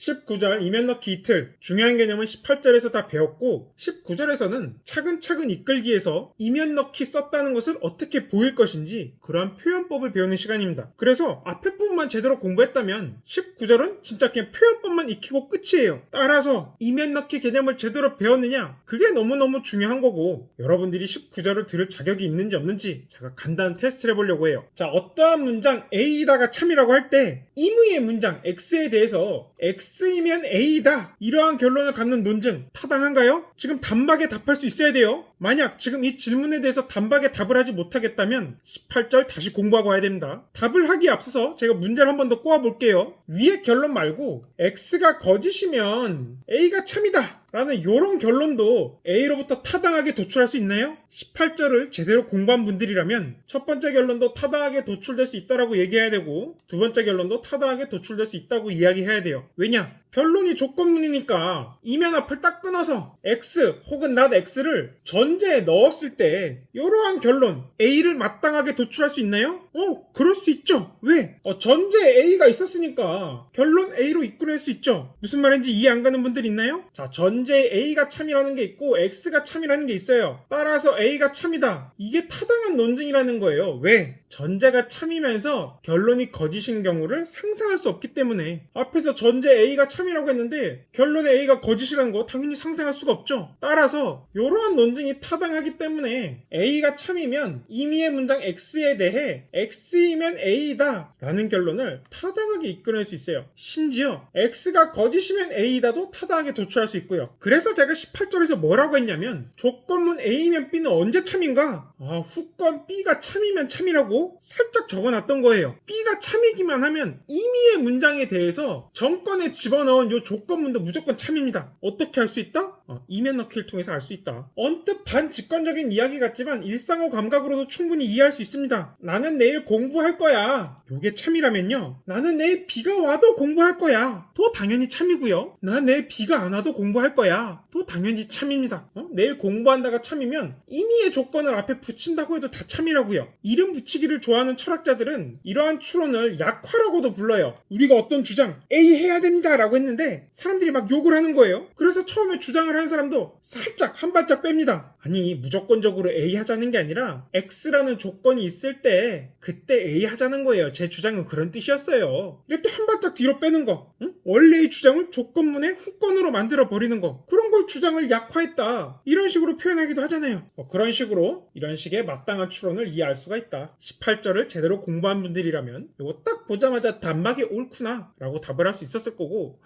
19절 이면 넣기 이틀 중요한 개념은 18절에서 다 배웠고 19절에서는 차근차근 이끌기에서 이면 넣기 썼다는 것을 어떻게 보일 것인지 그러한 표현법을 배우는 시간입니다. 그래서 앞에 부분만 제대로 공부했다면 19절은 진짜 그냥 표현법만 익히고 끝이에요. 따라서 이면 넣기 개념을 제대로 배웠느냐 그게 너무너무 중요한 거고 여러분들이 19절을 들을 자격이 있는지 없는지 제가 간단한 테스트를 해보려고 해요. 자 어떠한 문장 A다가 참이라고 할 때 임의의 문장 X에 대해서 X 이면 A다 이러한 결론을 갖는 논증 타당한가요? 지금 단박에 답할 수 있어야 돼요. 만약 지금 이 질문에 대해서 단박에 답을 하지 못하겠다면 18절 다시 공부하고 와야 됩니다. 답을 하기에 앞서서 제가 문제를 한 번 더 꼬아 볼게요. 위의 결론 말고 X가 거짓이면 A가 참이다. 라는 이런 결론도 A로부터 타당하게 도출할 수 있나요? 18절을 제대로 공부한 분들이라면 첫 번째 결론도 타당하게 도출될 수 있다라고 얘기해야 되고 두 번째 결론도 타당하게 도출될 수 있다고 이야기해야 돼요. 왜냐? 결론이 조건문이니까 이면 앞을 딱 끊어서 X 혹은 not X를 전제에 넣었을 때 이러한 결론 A를 마땅하게 도출할 수 있나요? 어, 그럴 수 있죠. 왜? 어, 전제에 A가 있었으니까 결론 A로 이끌어낼 수 있죠. 무슨 말인지 이해 안 가는 분들 있나요? 자, 전제에 A가 참이라는 게 있고 X가 참이라는 게 있어요. 따라서 A가 참이다. 이게 타당한 논증이라는 거예요. 왜? 전제가 참이면서 결론이 거짓인 경우를 상상할 수 없기 때문에 앞에서 전제 A가 참 이라고 했는데 결론에 A가 거짓이라는 거 당연히 상상할 수가 없죠. 따라서 이러한 논증이 타당하기 때문에 A가 참이면 임의의 문장 X에 대해 X이면 A다 라는 결론을 타당하게 이끌어낼 수 있어요. 심지어 X가 거짓이면 A다도 타당하게 도출할 수 있고요. 그래서 제가 18절에서 뭐라고 했냐면 조건문 A면 B는 언제 참인가? 아, 후건 B가 참이면 참이라고 살짝 적어놨던 거예요. B가 참이기만 하면 임의의 문장에 대해서 정권에 집어넣 은요 조건 문도 무조건 참입니다. 어떻게 할 수 있다? 어, 이면 넣기를 통해서 알 수 있다. 언뜻 반직관적인 이야기 같지만 일상어 감각으로도 충분히 이해할 수 있습니다. 나는 내일 공부할 거야. 요게 참이라면요. 나는 내일 비가 와도 공부할 거야. 또 당연히 참이고요. 나는 내일 비가 안 와도 공부할 거야. 또 당연히 참입니다. 어? 내일 공부한다가 참이면 임의의 조건을 앞에 붙인다고 해도 다 참이라고요. 이름 붙이기를 좋아하는 철학자들은 이러한 추론을 약화라고도 불러요. 우리가 어떤 주장 A 해야 됩니다라고 했는데 사람들이 막 욕을 하는 거예요. 그래서 처음에 주장을 한 사람도 살짝 한 발짝 뺍니다. 아니 무조건적으로 A 하자는 게 아니라 X라는 조건이 있을 때 그때 A 하자는 거예요. 제 주장은 그런 뜻이었어요. 이렇게 한 발짝 뒤로 빼는 거. 응? 원래의 주장을 조건문의 후건으로 만들어 버리는 거. 그런 걸 주장을 약화했다. 이런 식으로 표현하기도 하잖아요. 뭐 그런 식으로 이런 식의 마땅한 추론을 이해할 수가 있다. 18절을 제대로 공부한 분들이라면 이거 딱 보자마자 단박에 옳구나 라고 답을 할 수 있었을 거고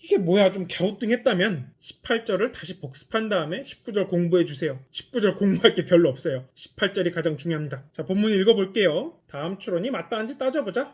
이게 뭐야 좀 갸우뚱했다면 18절을 다시 복습한 다음에 19절 공부해 주세요. 19절 공부할 게 별로 없어요. 18절이 가장 중요합니다. 자 본문 읽어볼게요. 다음 추론이 맞다 한지 따져보자.